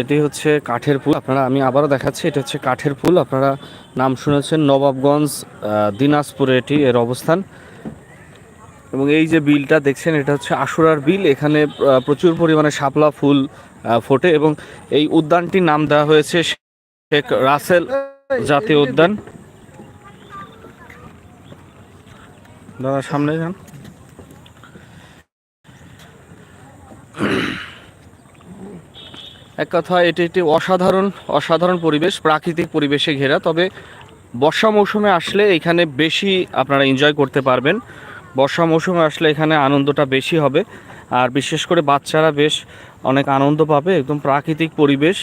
এটি হচ্ছে কাঠের পুল। আপনারা আমি আবারও দেখাচ্ছি এটা হচ্ছে কাঠের পুল। আপনারা নাম শুনেছেন নবাবগঞ্জ দিনাজপুরে এটি এর অবস্থান। এবং এই যে বিলটা দেখছেন এটা হচ্ছে আশুরার বিল। এখানে প্রচুর পরিমাণে শাপলা ফুল ফোটে এবং এই উদ্যানটির নাম দেওয়া হয়েছে শেখ রাসেল জাতীয় উদ্যান। দাদা, সামনে যান। এক কথা, এটি একটি অসাধারণ অসাধারণ পরিবেশ, প্রাকৃতিক পরিবেশে ঘেরা। তবে বর্ষা মৌসুমে আসলে এখানে বেশি আপনারা এনজয় করতে পারবেন। বর্ষা মৌসুমে আসলে এখানে আনন্দটা বেশি হবে। আর বিশেষ করে বাচ্চারা বেশ অনেক আনন্দ পাবে, একদম প্রাকৃতিক পরিবেশ।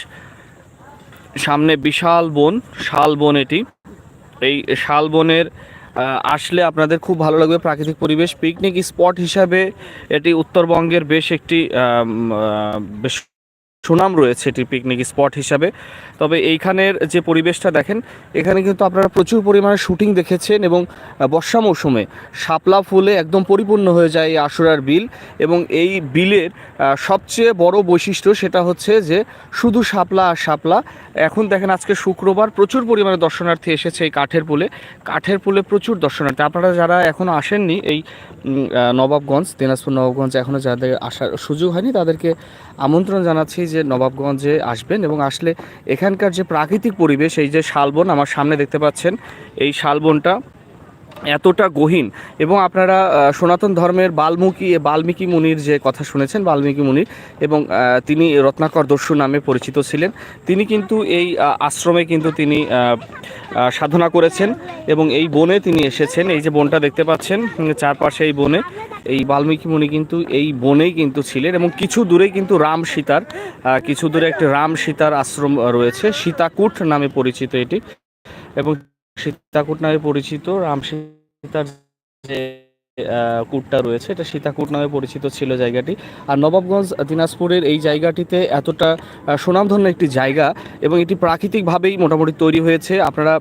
সামনে বিশাল বন, শাল বন এটি। এই শাল বনের আসলে আপনাদের খুব ভালো লাগবে প্রাকৃতিক পরিবেশ পিকনিক স্পট হিসাবে এটি উত্তরবঙ্গের বেশ একটি বেশ সুনাম রয়েছে এটি পিকনিক স্পট হিসাবে। তবে এইখানের যে পরিবেশটা দেখেন, এখানে কিন্তু আপনারা প্রচুর পরিমাণে শুটিং দেখেছেন এবং বর্ষা মৌসুমে শাপলা ফুলে একদম পরিপূর্ণ হয়ে যায় এই আশুরার বিল এবং এই বিলের সবচেয়ে বড় বৈশিষ্ট্য সেটা হচ্ছে যে শুধু শাপলা আর শাপলা, এখন দেখেন আজকে শুক্রবার প্রচুর পরিমাণে দর্শনার্থী এসেছে এই কাঠের পুলে। কাঠের পুলে প্রচুর দর্শনার্থী। আপনারা যারা এখনও আসেননি এই নবাবগঞ্জ, দিনাজপুর নবাবগঞ্জ এখনও যাদের আসার সুযোগ হয়নি, তাদেরকে আমন্ত্রণ জানাচ্ছি যে নবাবগঞ্জে আসবেন এবং আসলে এখানকার যে প্রাকৃতিক পরিবেশ, এই যে শালবন, আমার সামনে দেখতে পাচ্ছেন, এই শালবনটা এতটা গহীন এবং আপনারা সনাতন ধর্মের বাল্মীকি বাল্মীকি মুনির যে কথা শুনেছেন, বাল্মীকি মুনির, এবং তিনি রত্নাকর দস্যু নামে পরিচিত ছিলেন, তিনি কিন্তু এই আশ্রমে কিন্তু তিনি সাধনা করেছেন এবং এই বনে তিনি এসেছেন। এই যে বনটা দেখতে পাচ্ছেন চারপাশে এই বনে, এই বাল্মীকি মুনি কিন্তু এই বনেই কিন্তু ছিলেন এবং কিছু দূরেই কিন্তু রাম সীতার কিছু দূরে একটি রাম সীতার আশ্রম রয়েছে, সীতাকুট নামে পরিচিত এটি। এবং সীতাকুট নামে পরিচিত, রাম সীতার যে কুটটা রয়েছে, এটা সীতাকুট নামে পরিচিত ছিল জায়গাটি। আর নবাবগঞ্জ, দিনাজপুরের এই জায়গাটিতে এতটা সুনামধন্য একটি জায়গা এবং এটি প্রাকৃতিকভাবেই মোটামুটি তৈরি হয়েছে। আপনারা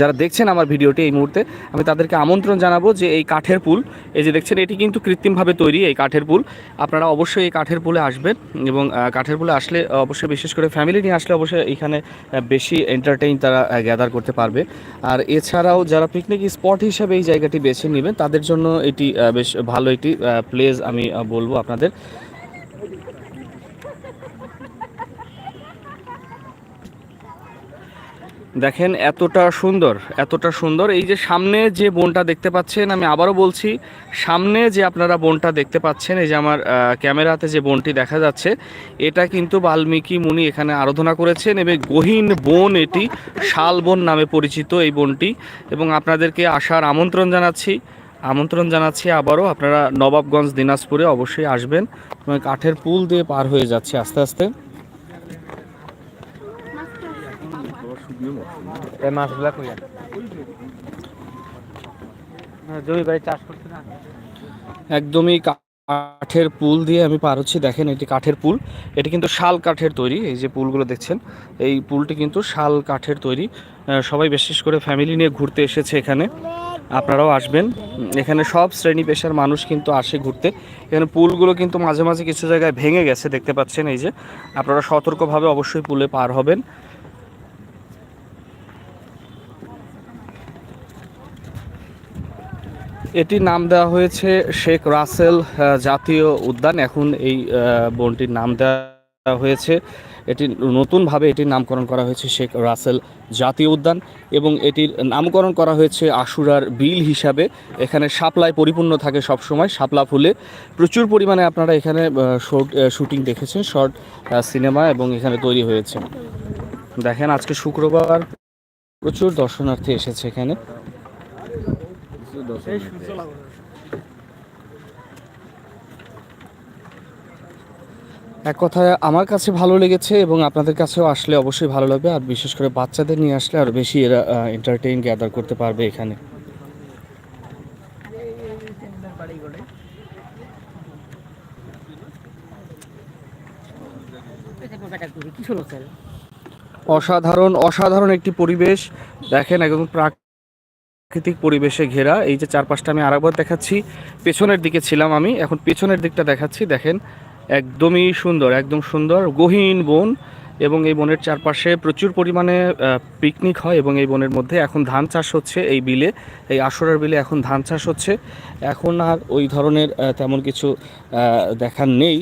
যারা দেখছেন আমার ভিডিওটি এই মুহূর্তে, আমি তাদেরকে আমন্ত্রণ জানাব যে এই কাঠের পুল, এই যে দেখছেন, এটি কিন্তু কৃত্রিমভাবে তৈরি এই কাঠের পুল। আপনারা অবশ্যই এই কাঠের পুলে আসবেন এবং কাঠের পুলে আসলে অবশ্যই বিশেষ করে ফ্যামিলি নিয়ে আসলে অবশ্যই এখানে বেশি এন্টারটেইন তারা গ্যাদার করতে পারবে। আর এছাড়াও যারা পিকনিক স্পট হিসাবে এই জায়গাটি বেছে নেবেন, তাদের জন্য এটি বেশ ভালো একটি প্লেস আমি বলব আপনাদের। দেখেন, এতটা সুন্দর এতটা সুন্দর। এই যে সামনে যে বনটা দেখতে পাচ্ছেন, আমি আবারও বলছি, সামনে যে আপনারা বনটা দেখতে পাচ্ছেন, এই যে আমার ক্যামেরাতে যে বনটি দেখা যাচ্ছে, এটা কিন্তু বাল্মীকি মুনি এখানে আরাধনা করেছেন এবং গহীন বন এটি শাল বন নামে পরিচিত এই বনটি। এবং আপনাদেরকে আসার আমন্ত্রণ জানাচ্ছি আমন্ত্রণ জানাচ্ছি আবারও, আপনারা নবাবগঞ্জ, দিনাজপুরে অবশ্যই আসবেন। কাঠের পুল দিয়ে পার হয়ে যাচ্ছে আস্তে আস্তে। এই জমি বাড়ি চাষ না? একদমই কাঠের পুল দিয়ে আমি পার হচ্ছি। দেখেন এটি কাঠের পুল। এটি কিন্তু শাল কাঠের তৈরি। এই যে পুলগুলো দেখছেন, এই পুলটি কিন্তু শাল কাঠের তৈরি। সবাই বিশেষ করে ফ্যামিলি নিয়ে ঘুরতে এসেছে এখানে। আপনারাও আসবেন। এখানে সব শ্রেণি পেশার মানুষ কিন্তু আসে ঘুরতে। এখানে পুলগুলো কিন্তু মাঝে মাঝে কিছু জায়গায় ভেঙে গেছে, দেখতে পাচ্ছেন এই যে। আপনারা সতর্কভাবে অবশ্যই পুলে পার হবেন। এটির নাম দেওয়া হয়েছে শেখ রাসেল জাতীয় উদ্যান। এখন এই বনটির নাম দেওয়া হয়েছে। এটি নতুনভাবে এটির নামকরণ করা হয়েছে শেখ রাসেল জাতীয় উদ্যান এবং এটির নামকরণ করা হয়েছে আশুরার বিল হিসাবে। এখানে শাপলায় পরিপূর্ণ থাকে সবসময়, শাপলা ফুলে। প্রচুর পরিমাণে আপনারা এখানে শুটিং দেখেছেন, শর্ট সিনেমা এবং এখানে তৈরি হয়েছে। দেখেন আজকে শুক্রবার প্রচুর দর্শনার্থী এসেছে এখানে। এক কথায় আমার কাছে ভালো লেগেছে এবং আপনাদের কাছেও আসলে অবশ্যই ভালো লাগবে আর বিশেষ করে বাচ্চাদের নিয়ে আসলে আরও বেশি এরা এন্টারটেইন গ্যাদার করতে পারবে এখানে। অসাধারণ অসাধারণ একটি পরিবেশ। দেখেন একদম প্রাক প্রাকৃতিক পরিবেশে ঘেরা, এই যে চারপাশটা আমি আরেকবার দেখাচ্ছি, পেছনের দিকে ছিলাম আমি, এখন পেছনের দিকটা দেখাচ্ছি, দেখেন, একদমই সুন্দর, একদম সুন্দর, গহীন বন এবং এই বনের চারপাশে প্রচুর পরিমাণে পিকনিক হয় এবং এই বনের মধ্যে এখন ধান চাষ হচ্ছে, এই বিলে, এই আসরের বিলে এখন ধান চাষ হচ্ছে। এখন আর ওই ধরনের তেমন কিছু দেখার নেই।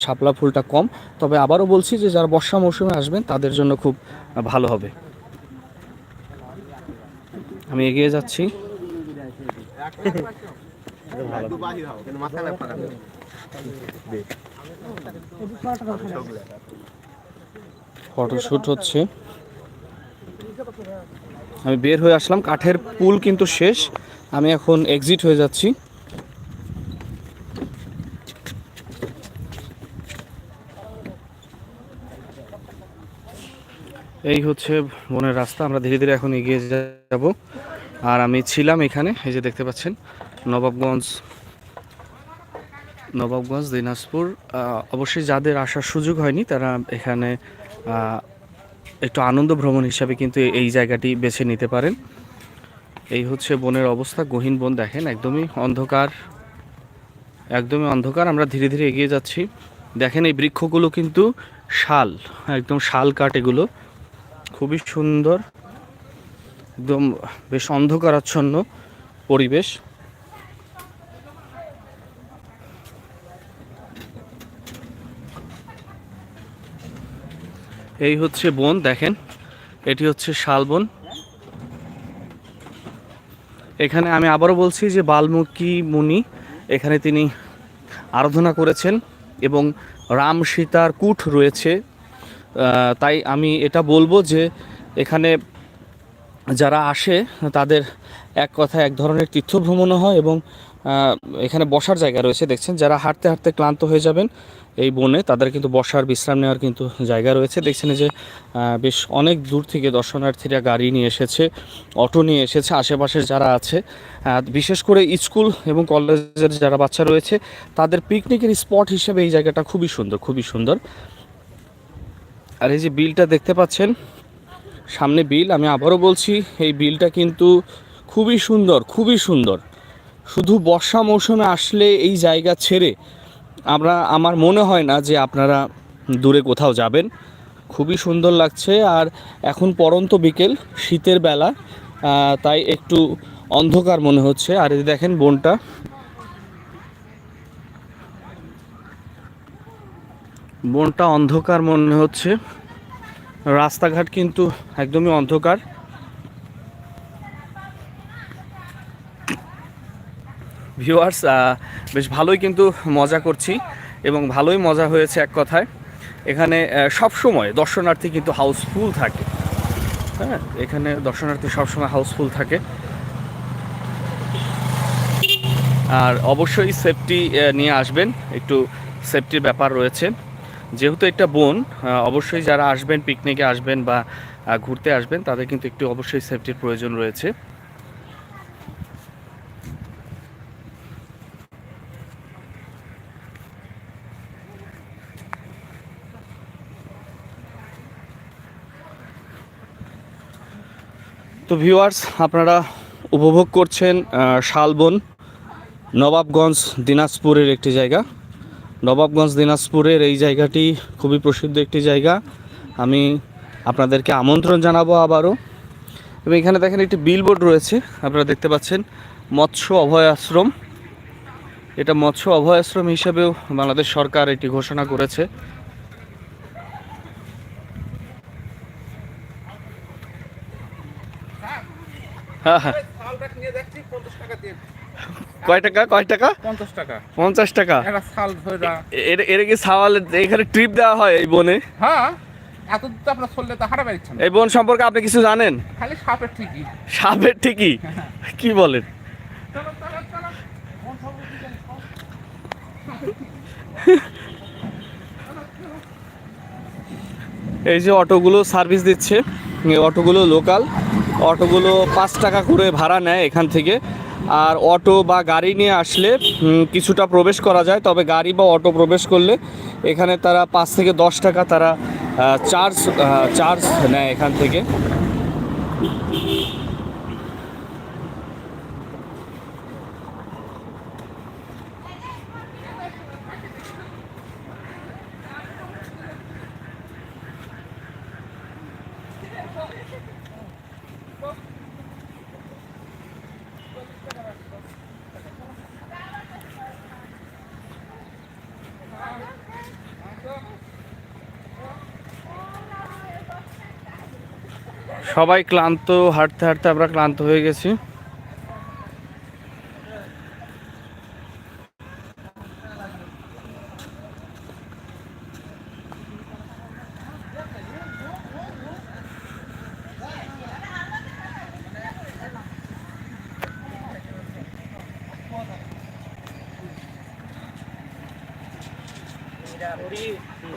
শাপলা ফুলটা কম, তবে আবারও বলছি যে যারা বর্ষা মৌসুমে আসবেন, তাদের জন্য খুব ভালো হবে। আমি এগিয়ে যাচ্ছি। ফটোশ্যুট হচ্ছে। আমি বের হয়ে আসলাম, কাঠের পুল কিন্তু শেষ। আমি এখন এক্সিট হয়ে যাচ্ছি। এই হচ্ছে বনের রাস্তা, আমরা ধীরে ধীরে এখন এগিয়ে যাব। আর আমি ছিলাম এখানে, এই যে দেখতে পাচ্ছেন, নবাবগঞ্জ নবাবগঞ্জ, দিনাজপুর। অবশ্যই যাদের আসার সুযোগ হয়নি, তারা এখানে একটু আনন্দ ভ্রমণ হিসাবে কিন্তু এই- জায়গাটি বেছে নিতে পারেন। এই হচ্ছে বনের অবস্থা, গহীন বন দেখেন, একদমই অন্ধকার একদমই অন্ধকার। আমরা ধীরে ধীরে এগিয়ে যাচ্ছি। দেখেন এই বৃক্ষগুলো কিন্তু শাল, একদম শাল কাঠ এগুলো। খুবই সুন্দর, একদম বেশ অন্ধকারাচ্ছন্ন পরিবেশ। এই হচ্ছে বন, দেখেন, এটি হচ্ছে শালবন এখানে আমি আবারও বলছি যে বাল্মীকি মুনি এখানে তিনি আরাধনা করেছেন এবং রাম সীতার কূট রয়েছে। তাই আমি এটা বলব যে এখানে যারা আসে, তাদের এক কথা এক ধরনের তীর্থ ভ্রমণও হয় এবং এখানে বসার জায়গা রয়েছে। দেখছেন, যারা হাঁটতে হাঁটতে ক্লান্ত হয়ে যাবেন এই বনে, তাদের কিন্তু বসার, বিশ্রাম নেওয়ার কিন্তু জায়গা রয়েছে। দেখছেন যে বেশ অনেক দূর থেকে দর্শনার্থীরা গাড়ি নিয়ে এসেছে, অটো নিয়ে এসেছে, আশেপাশের যারা আছে বিশেষ করে স্কুল এবং কলেজের যারা বাচ্চা রয়েছে, তাদের পিকনিকের স্পট হিসেবে এই জায়গাটা খুবই সুন্দর খুবই সুন্দর। আর এই যে বিলটা দেখতে পাচ্ছেন, সামনে বিল, আমি আবারও বলছি, এই বিলটা কিন্তু খুবই সুন্দর খুবই সুন্দর। শুধু বর্ষা মৌসুমে আসলে এই জায়গা ছেড়ে আমরা, আমার মনে হয় না যে আপনারা দূরে কোথাও যাবেন। খুবই সুন্দর লাগছে, আর এখন পরন্ত বিকেল, শীতের বেলা তাই একটু অন্ধকার মনে হচ্ছে। আর দেখেন বনটা বনটা অন্ধকার মনে হচ্ছে। রাস্তাঘাট কিন্তু একদমই অন্ধকার। ভিউয়ার্স বেশ ভালোই কিন্তু মজা করছি এবং ভালোই মজা হয়েছে এক কথায়। এখানে সব সময় দর্শনার্থী কিন্তু হাউসফুল থাকে। হ্যাঁ এখানে দর্শনার্থী সবসময় হাউসফুল থাকে। আর অবশ্যই সেফটি নিয়ে আসবেন। একটু সেফটির ব্যাপার রয়েছে। যেহেতু একটা বন অবশ্যই যারা আসবেন পিকনিকে আসবেন বা ঘুরতে আসবেন, তাদের কিন্তু একটু অবশ্যই সেফটির প্রয়োজন রয়েছে। তো ভিউয়ার্স আপনারা উপভোগ করছেন শালবন, নবাবগঞ্জ, দিনাজপুরের একটি জায়গা। নবাবগঞ্জ দিনাজপুরের এই জায়গাটি খুবই প্রসিদ্ধ একটি জায়গা। আমি আপনাদেরকে আমন্ত্রণ জানাব আবারও। এবং এখানে দেখেন একটি বিলবোর্ড রয়েছে, আপনারা দেখতে পাচ্ছেন, মৎস্য অভয় আশ্রম। এটা মৎস্য অভয় আশ্রম হিসেবেও বাংলাদেশ সরকার এটি ঘোষণা করেছে। হ্যাঁ হ্যাঁ শালটা নিয়ে দেখছি পঞ্চাশ টাকা দিয়ে কয় টাকা? কয় টাকা? পঞ্চাশ টাকা। পঞ্চাশ টাকা। এর এর কি সাওয়াল এখানে ট্রিপ দেওয়া হয় এই বনে? হ্যাঁ এত তো আপনার চললে তো হারাবে এই বন সম্পর্কে আপনি কিছু জানেন? খালি সাপের ঠিকই। সাপের ঠিকই? কি বলেন? এই যে অটোগুলো সার্ভিস দিচ্ছে অটোগুলো লোকাল। অটোগুলো পাঁচ টাকা করে ভাড়া নেয় এখান থেকে। আর অটো বা গাড়ি নিয়ে আসলে কিছুটা প্রবেশ করা যায়। তবে গাড়ি বা অটো প্রবেশ করলে এখানে তারা পাঁচ থেকে দশ টাকা তারা চার্জ চার্জ নেয় এখান থেকে। সবাই ক্লান্ত হাঁটতে হাঁটতে আমরা ক্লান্ত হয়ে গেছি।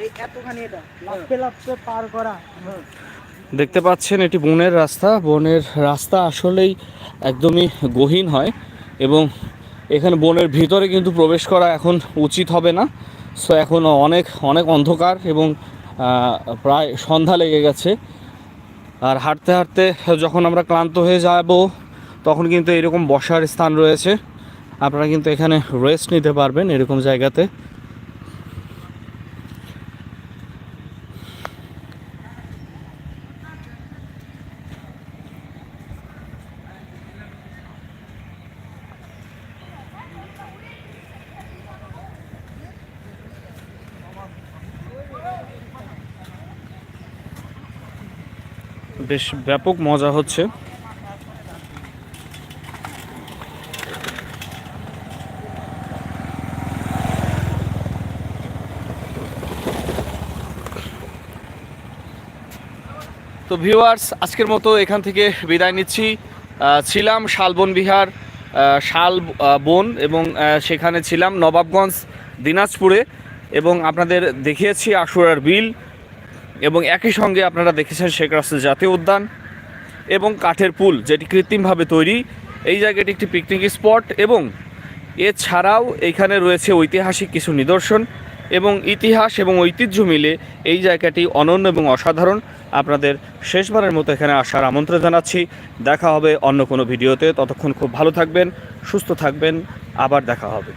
এই এতখানি এটা। লাফতে লাফতে পার করা। দেখতে পাচ্ছেন, এটি বনের রাস্তা। বনের রাস্তা আসলেই একদমই গহীন হয় এবং এখানে বনের ভিতরে কিন্তু প্রবেশ করা এখন উচিত হবে না। সো এখন অনেক অনেক অন্ধকার এবং প্রায় সন্ধ্যা লেগে গেছে। আর হাঁটতে হাঁটতে যখন আমরা ক্লান্ত হয়ে যাব, তখন কিন্তু এরকম বসার স্থান রয়েছে। আপনারা কিন্তু এখানে রেস্ট নিতে পারবেন এরকম জায়গাতে। বেশ ব্যাপক মজা হচ্ছে। তো ভিউয়ার্স আজকের মতো এখান থেকে বিদায় নিচ্ছি। ছিলাম শালবন বিহার শাল বন এবং সেখানে ছিলাম নবাবগঞ্জ, দিনাজপুরে এবং আপনাদের দেখিয়েছি আশুরার বিল। এবং একই সঙ্গে আপনারা দেখেছেন শেখ রাসেল জাতীয় উদ্যান এবং কাঠের পুল, যেটি কৃত্রিমভাবে তৈরি। এই জায়গাটি একটি পিকনিক স্পট এবং এছাড়াও এখানে রয়েছে ঐতিহাসিক কিছু নিদর্শন এবং ইতিহাস এবং ঐতিহ্য মিলে এই জায়গাটি অনন্য এবং অসাধারণ। আপনাদের শেষবারের মতো এখানে আসার আমন্ত্রণ জানাচ্ছি। দেখা হবে অন্য কোনো ভিডিওতে। ততক্ষণ খুব ভালো থাকবেন, সুস্থ থাকবেন। আবার দেখা হবে।